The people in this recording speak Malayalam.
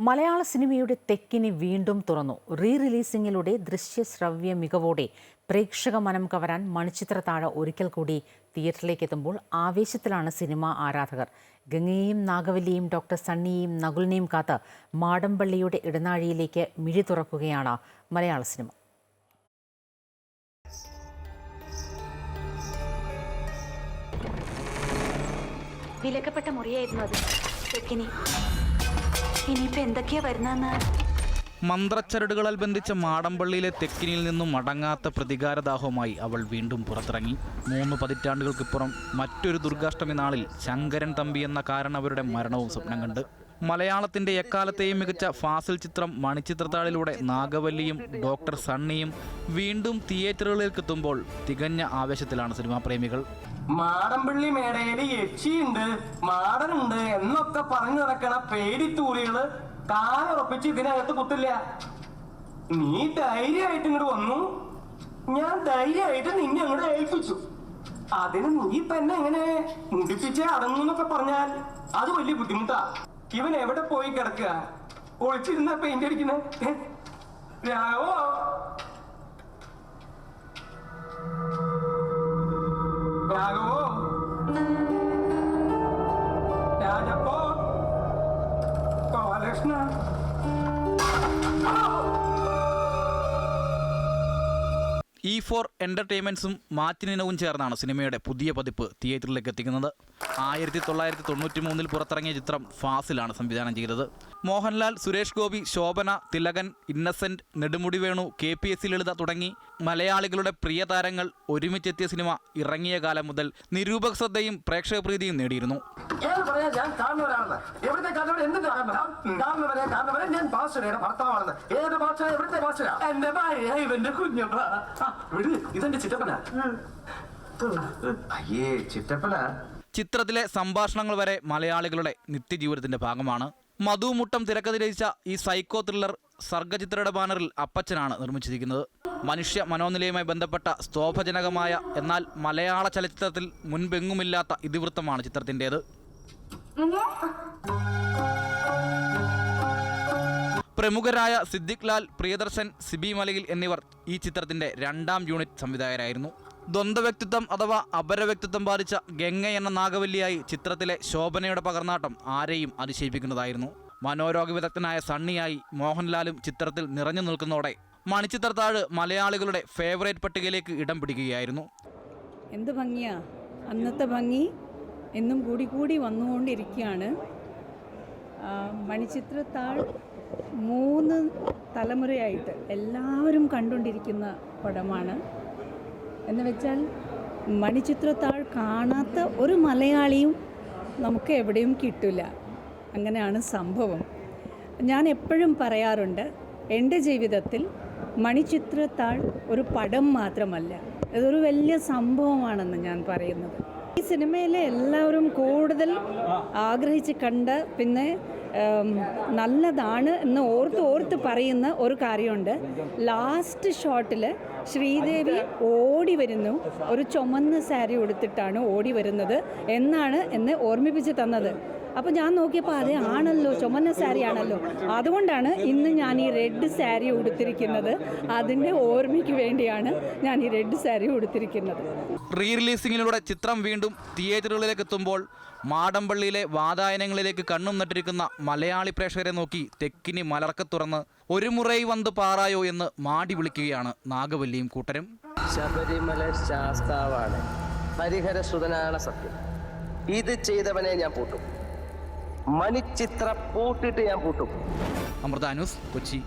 മലയാള സിനിമയുടെ തെക്കിനി വീണ്ടും തുറന്നു. റീ റിലീസിംഗിലൂടെ ദൃശ്യശ്രവ്യ മികവോടെ പ്രേക്ഷക മനം കവരാൻ മണിച്ചിത്രത്താഴ ഒരിക്കൽ കൂടി തിയേറ്ററിലേക്ക് എത്തുമ്പോൾ ആവേശത്തിലാണ് സിനിമ ആരാധകർ. ഗംഗയെയും നാഗവല്ലിയും ഡോക്ടർ സണ്ണിയെയും നകുലിനെയും കാത്ത് മാടമ്പള്ളിയുടെ ഇടനാഴിയിലേക്ക് മിഴി തുറക്കുകയാണ് മലയാള സിനിമ. വിലക്കപ്പെട്ട മുറിയായിരുന്നു അത്. തെക്കിനി. മന്ത്രച്ചരടുകളാൽ ബന്ധിച്ച മാടമ്പള്ളിയിലെ തെക്കിനിൽ നിന്നും അടങ്ങാത്ത പ്രതികാരദാഹവുമായി അവൾ വീണ്ടും പുറത്തിറങ്ങി. മൂന്ന് പതിറ്റാണ്ടുകൾക്കിപ്പുറം മറ്റൊരു ദുർഗാഷ്ടമി നാളിൽ ശങ്കരൻ തമ്പി എന്ന കാരണവരുടെ മരണവും സ്വപ്നം കണ്ട്. മലയാളത്തിന്റെ എക്കാലത്തെയും മികച്ച ഫാസിൽ ചിത്രം മണിച്ചിത്രത്താഴിലൂടെ നാഗവല്ലിയും ഡോക്ടർ സണ്ണിയും വീണ്ടും തിയേറ്ററുകളിലേക്ക് എത്തുമ്പോൾ തികഞ്ഞ ആവേശത്തിലാണ് സിനിമാ പ്രേമികൾ. മാടമ്പള്ളി മേടയിൽ യക്ഷിയുണ്ട് മാടനുണ്ട് എന്നൊക്കെ പറഞ്ഞു നടക്കണ പേടിത്തൂറികൾ കാലുറപ്പിച്ച് ഇതിനകത്ത് കുത്തില്ല. നീ ധൈര്യമായിട്ട് ഇങ്ങോട്ട് വന്നു. ഞാൻ ധൈര്യമായിട്ട് നിന്നെ അങ്ങോട്ട് ഏൽപ്പിച്ചു. അതിന് നീ തന്നെ എങ്ങനെ മുടിപ്പിച്ചേ അടങ്ങുന്നൊക്കെ പറഞ്ഞാൽ അത് വലിയ ബുദ്ധിമുട്ടാ. ഇവൻ എവിടെ പോയി കിടക്കുക? ഒളിച്ചിരുന്ന പെയിന്റ് അടിക്കുന്ന? ഏ? ഇ ഫോർ എന്റർടൈൻമെന്റ്സും മാറ്റിനിനവും ചേർന്നാണ് സിനിമയുടെ പുതിയ പതിപ്പ് തിയേറ്ററിലേക്ക് എത്തിക്കുന്നത്. ആയിരത്തി തൊള്ളായിരത്തി തൊണ്ണൂറ്റി മൂന്നിൽ പുറത്തിറങ്ങിയ ചിത്രം ഫാസിലാണ് സംവിധാനം ചെയ്തത്. Mohanlal Suresh Gopi Shobhana Thilakan Innocent Nedumudi Venu K P S Lalitha തുടങ്ങി മലയാളികളുടെ പ്രിയ താരങ്ങൾ ഒരുമിച്ചെത്തിയ സിനിമ ഇറങ്ങിയ കാലം മുതൽ നിരൂപക ശ്രദ്ധയും പ്രേക്ഷക പ്രീതിയും നേടിയിരുന്നു. ഞാൻ പറയാം ഞാൻ എവിടുത്തെ ഭാഷയുടെ ഭർത്താവാണെന്ന്. ഏത് ഭാഷ എവിടുത്തെ ഭാഷ എന്റെ ഭാര്യ ഇവന്റെ കുഞ്ഞപ്പ. വിട് ഇതെന്റെ ചിറ്റപ്പന. അയ്യേ ചിറ്റപ്പന? ചിത്രത്തിലെ സംഭാഷണങ്ങൾ വരെ മലയാളികളുടെ നിത്യജീവിതത്തിന്റെ ഭാഗമാണ്. മധുമുട്ടം തിരക്കഥ രചിച്ച ഈ സൈക്കോ ത്രില്ലർ സർഗചിത്രയുടെ ബാനറിൽ അപ്പച്ചനാണ് നിർമ്മിച്ചിരിക്കുന്നത്. മനുഷ്യ മനോനിലയുമായി ബന്ധപ്പെട്ട സ്തോഭജനകമായ എന്നാൽ മലയാള ചലച്ചിത്രത്തിൽ മുൻപെങ്ങുമില്ലാത്ത ഇതിവൃത്തമാണ് ചിത്രത്തിന്റേത്. പ്രമുഖരായ സിദ്ദിഖ് ലാൽ പ്രിയദർശൻ സിബി മലയിൽ എന്നിവർ ഈ ചിത്രത്തിന്റെ രണ്ടാം യൂണിറ്റ് സംവിധായകരായിരുന്നു. ദ്വന്ദ്വ വ്യക്തിത്വം അഥവാ അപര വ്യക്തിത്വം ബാധിച്ച ഗംഗ എന്ന നാഗവല്ലിയായി ചിത്രത്തിലെ ശോഭനയുടെ പകർന്നാട്ടം ആരെയും അതിശയിപ്പിക്കുന്നതായിരുന്നു. മനോരോഗ വിദഗ്ധനായ സണ്ണിയായി മോഹൻലാലും ചിത്രത്തിൽ നിറഞ്ഞു നിൽക്കുന്നതോടെ മണിച്ചിത്രത്താഴ് മലയാളികളുടെ ഫേവറേറ്റ് പട്ടികയിലേക്ക് ഇടം പിടിക്കുകയായിരുന്നു. എന്ത് ഭംഗിയാ? അന്നത്തെ ഭംഗി എന്നും കൂടി കൂടി വന്നുകൊണ്ടിരിക്കുകയാണ്. മണിച്ചിത്രത്താൾ മൂന്ന് തലമുറയായിട്ട് എല്ലാവരും കണ്ടുകൊണ്ടിരിക്കുന്ന പടമാണ്. എന്ന് വെച്ചാൽ മണിച്ചിത്രത്താൾ കാണാത്ത ഒരു മലയാളിയും നമുക്ക് എവിടെയും കിട്ടില്ല അങ്ങനെയാണ് സംഭവം. ഞാൻ എപ്പോഴും പറയാറുണ്ട് എന്റെ ജീവിതത്തിൽ മണിച്ചിത്രത്താൾ ഒരു പടം മാത്രമല്ല അതൊരു വലിയ സംഭവമാണെന്ന് ഞാൻ പറയുന്നത്. ഈ സിനിമയിലെ എല്ലാവരും കൂടുതൽ ആഗ്രഹിച്ച് കണ്ട് പിന്നെ നല്ലതാണ് എന്ന് ഓർത്ത് ഓർത്ത് പറയുന്ന ഒരു കാര്യമുണ്ട്. ലാസ്റ്റ് ഷോട്ടിൽ ശ്രീദേവി ഓടി വരുന്നു. ഒരു ചുമന്ന സാരി ഉടുത്തിട്ടാണ് ഓടി വരുന്നത് എന്നാണ് എന്നെ ഓർമ്മിപ്പിച്ച് തന്നത്. അപ്പോൾ ഞാൻ നോക്കിയപ്പോൾ അത് ആണല്ലോ ചുമന്ന സാരി ആണല്ലോ. അതുകൊണ്ടാണ് ഇന്ന് ഞാൻ ഈ റെഡ് സാരി ഉടുത്തിരിക്കുന്നത്. അതിന്റെ ഓർമ്മയ്ക്ക് വേണ്ടിയാണ് ഞാൻ ഈ റെഡ് സാരി ഉടുത്തിരിക്കുന്നത്. റീ റിലീസിങ്ങിലൂടെ ചിത്രം വീണ്ടും തിയേറ്ററുകളിലേക്ക് എത്തുമ്പോൾ മാടമ്പള്ളിയിലെ വാതായനങ്ങളിലേക്ക് കണ്ണും നട്ടിരിക്കുന്ന മലയാളി പ്രേക്ഷകരെ നോക്കി തെക്കിനി മലർക്ക തുറന്ന് ഒരു മുറൈ വന്ന് പാറായോ എന്ന് മാടി വിളിക്കുകയാണ് നാഗവല്ലിയും കൂട്ടരും. ശബരിമല ശാസ്താവാണ്. ഹരിഹര സുതനാണ് സത്യം. ഇത് ചെയ്തവനെ ഞാൻ പൂട്ടും. മണിച്ചിത്ര പൂട്ടിട്ട് ഞാൻ പൂട്ടും. അമൃത കൊച്ചി.